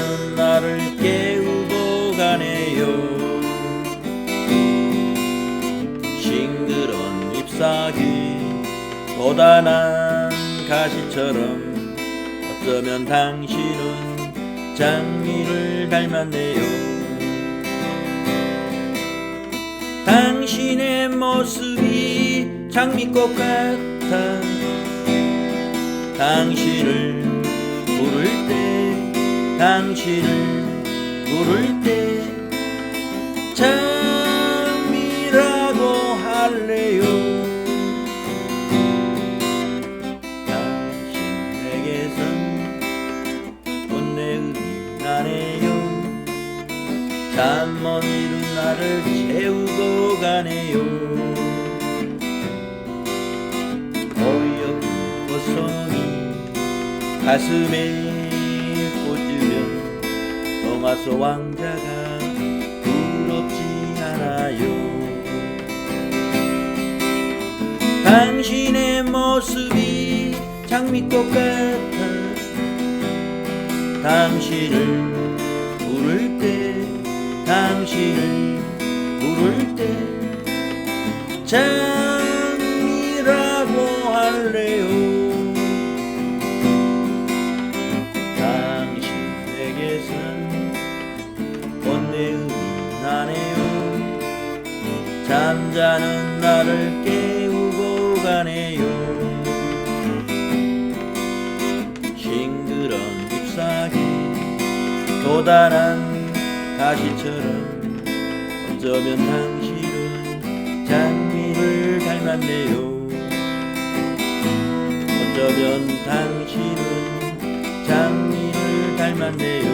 나는 나를 깨우고 가네요. 싱그런 잎사귀 고단한 가시처럼 어쩌면 당신은 장미를 닮았네요. 당신의 모습이 장미꽃 같아. 당신을 당신을 부를 때 장미라고 할래요? 당신에게선 꽃내음이 나네요. 잠못 이룬 나를 채우고 가네요. 어여쁜 꽃송이 가슴에 꽂으면 속 왕자가 부럽지 않아요. 당신의 모습이 장미꽃 같아. 당신을 부를 때 당신을 부를 때장 잠자는 나를 깨우고 가네요. 싱그런 잎사귀 도달한 가시처럼 어쩌면 당신은 장미를 닮았네요. 어쩌면 당신은 장미를 닮았네요